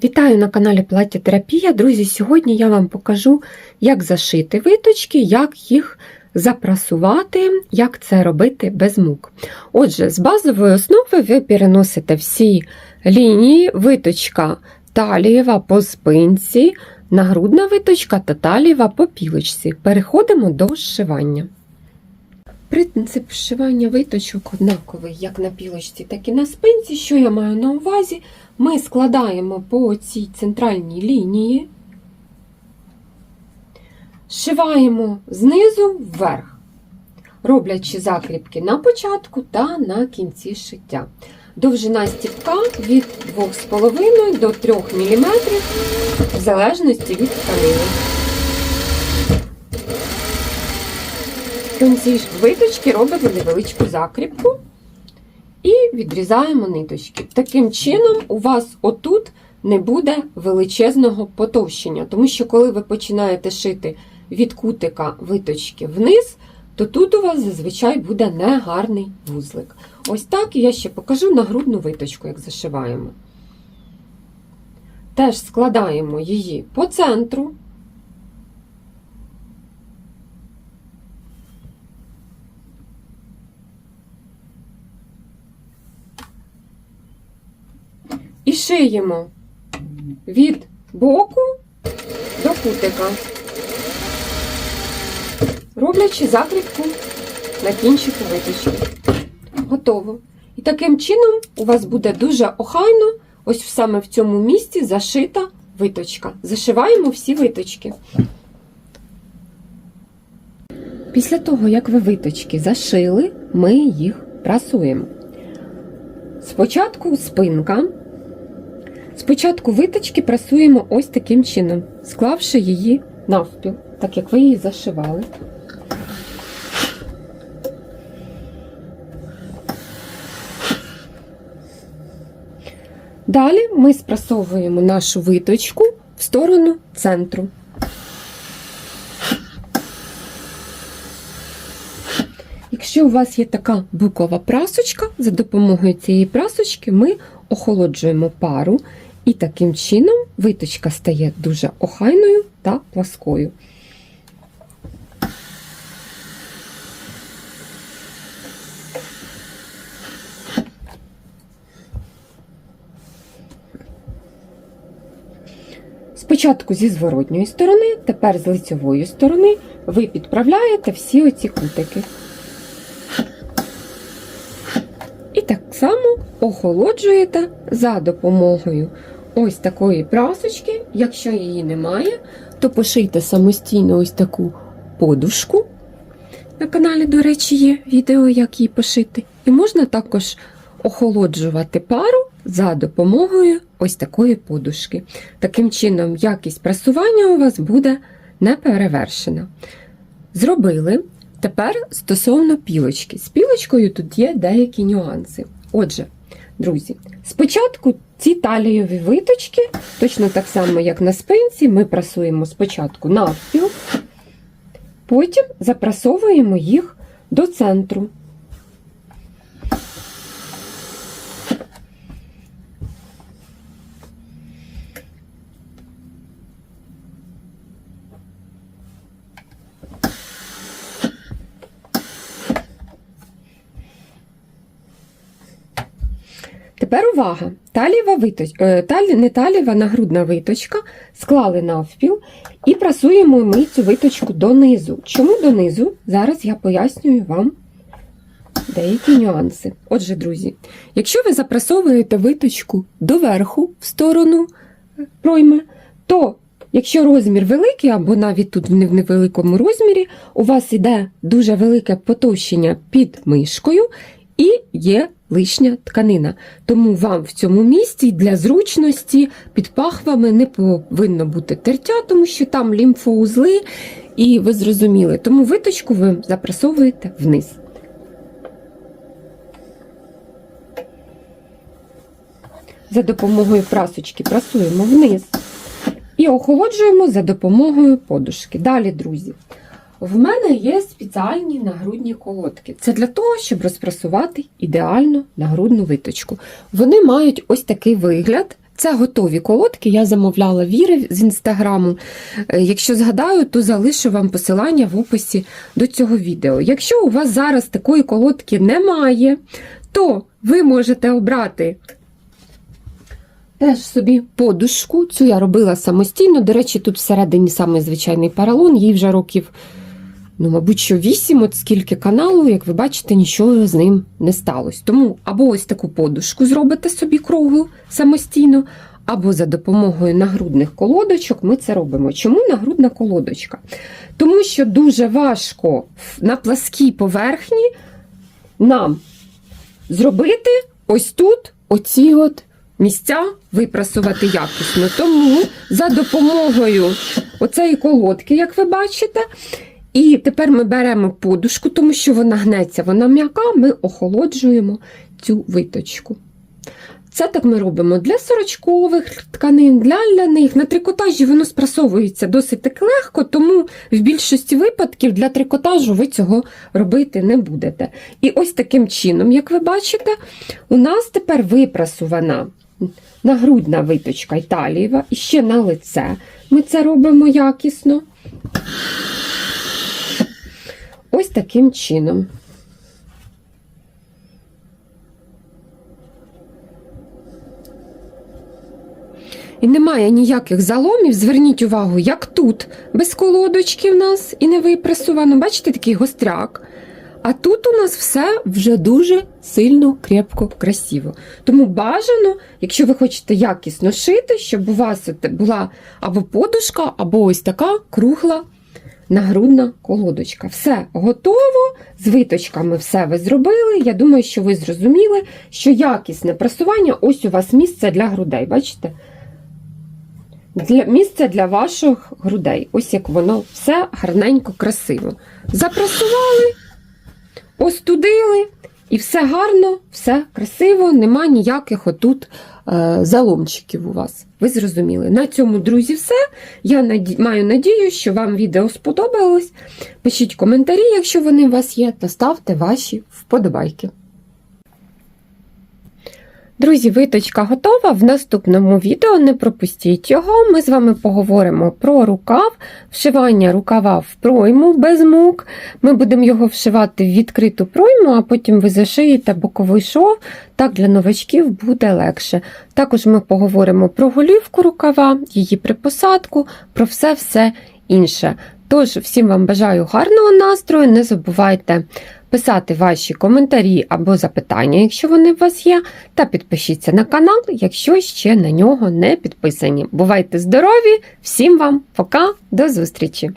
Вітаю на каналі Плаття Терапія. Друзі, сьогодні я вам покажу, як зашити виточки, як їх запрасувати, як це робити без мук. Отже, з базової основи ви переносите всі лінії, виточка талієва по спинці, нагрудна виточка та талієва по пілочці. Переходимо до зшивання. Принцип вшивання виточок однаковий як на пілочці, так і на спинці. Що я маю на увазі? Ми складаємо по цій центральній лінії, зшиваємо знизу вверх, роблячи закріпки на початку та на кінці шиття. Довжина стіпка від 2,5 до 3 мм, в залежності від тканини. В кінці виточки робимо невеличку закріпку і відрізаємо ниточки. Таким чином, у вас отут не буде величезного потовщення, тому що, коли ви починаєте шити від кутика виточки вниз, то тут у вас зазвичай буде негарний вузлик. Ось так я ще покажу нагрудну виточку, як зашиваємо. Теж складаємо її по центру. Шиємо від боку до кутика, роблячи закріпку на кінчику виточки. Готово. І таким чином у вас буде дуже охайно, ось саме в цьому місці зашита виточка. Зашиваємо всі виточки. Після того, як ви виточки зашили, ми їх прасуємо. Спочатку спинка. Спочатку виточки прасуємо ось таким чином, склавши її навпіл, так як ви її зашивали. Далі ми спрасовуємо нашу виточку в сторону центру. Якщо у вас є така букова прасочка, за допомогою цієї прасочки ми охолоджуємо пару, і таким чином виточка стає дуже охайною та пласкою. Спочатку зі зворотньої сторони, тепер з лицьової сторони ви підправляєте всі оці кутики. І так само охолоджуєте за допомогою ось такої прасочки. Якщо її немає, то пошийте самостійно ось таку подушку. На каналі, до речі, є відео, як її пошити. І можна також охолоджувати пару за допомогою ось такої подушки. Таким чином, якість прасування у вас буде не перевершена. Зробили. Тепер стосовно пілочки. З пілочкою тут є деякі нюанси. Отже, друзі, спочатку ці талієві виточки, точно так само, як на спинці, ми прасуємо спочатку навпіл, потім запрасовуємо їх до центру. Тепер увага! Таліва виточ... е, Талі... не таліва, нагрудна виточка, склали навпіл і прасуємо ми цю виточку донизу. Чому донизу? Зараз я пояснюю вам деякі нюанси. Отже, друзі, якщо ви запрасовуєте виточку доверху в сторону пройми, то якщо розмір великий, або навіть тут в невеликому розмірі, у вас іде дуже велике потовщення під мишкою і є лишня тканина. Тому вам в цьому місці для зручності під пахвами не повинно бути тертя, тому що там лімфоузли, і ви зрозуміли. Тому виточку ви запресовуєте вниз. За допомогою прасочки прасуємо вниз і охолоджуємо за допомогою подушки. Далі, друзі. В мене є спеціальні нагрудні колодки. Це для того, щоб розпрасувати ідеальну нагрудну виточку. Вони мають ось такий вигляд, Це готові колодки. Я замовляла віри з інстаграму. Е, Якщо згадаю, то залишу вам посилання в описі до цього відео. Якщо у вас зараз такої колодки немає, то ви можете обрати теж собі подушку. Цю я робила самостійно. До речі, тут всередині саме звичайний поролон, їй вже років, ну, мабуть, що 8, от скільки каналу, як ви бачите, нічого з ним не сталося. Тому або ось таку подушку зробите собі круглу самостійно, або за допомогою нагрудних колодочок ми це робимо. Чому нагрудна колодочка? Тому що дуже важко на пласкій поверхні нам зробити ось тут оці от місця випрасувати якісно. Тому за допомогою оцеї колодки, як ви бачите, і тепер ми беремо подушку, тому що вона гнеться, вона м'яка, ми охолоджуємо цю виточку. Це так ми робимо для сорочкових тканин, для ляних. На трикотажі воно спрасовується досить таки легко, тому в більшості випадків для трикотажу ви цього робити не будете. І ось таким чином, як ви бачите, у нас тепер випрасувана нагрудна виточка італієва і ще на лице. Ми це робимо якісно. Ось таким чином. І немає ніяких заломів. Зверніть увагу, як тут, без колодочки в нас і не випресовано. Бачите, такий гостряк. А тут у нас все вже дуже сильно, крепко, красиво. Тому бажано, якщо ви хочете якісно шити, щоб у вас була або подушка, або ось така кругла нагрудна колодочка. Все готово, з виточками все ви зробили. Я думаю, що ви зрозуміли, що якісне просування ось у вас місце для грудей. Бачите? Для, місце для ваших грудей. Ось як воно все гарненько, красиво. Запрасували, остудили, і все гарно, все красиво, нема ніяких отут е, заломчиків у вас. Ви зрозуміли. На цьому, друзі, все. Я наді... маю надію, що вам відео сподобалось. Пишіть коментарі, якщо вони у вас є, та ставте ваші вподобайки. Друзі, виточка готова. В наступному відео не пропустіть його. Ми з вами поговоримо про рукав, вшивання рукава в пройму без мук. Ми будемо його вшивати в відкриту пройму, а потім ви зашиєте боковий шов. Так для новачків буде легше. Також ми поговоримо про голівку рукава, її припосадку, про все-все інше. Тож, всім вам бажаю гарного настрою. Не забувайте писати ваші коментарі або запитання, якщо вони у вас є, та підпишіться на канал, якщо ще на нього не підписані. Бувайте здорові! Всім вам пока, до зустрічі!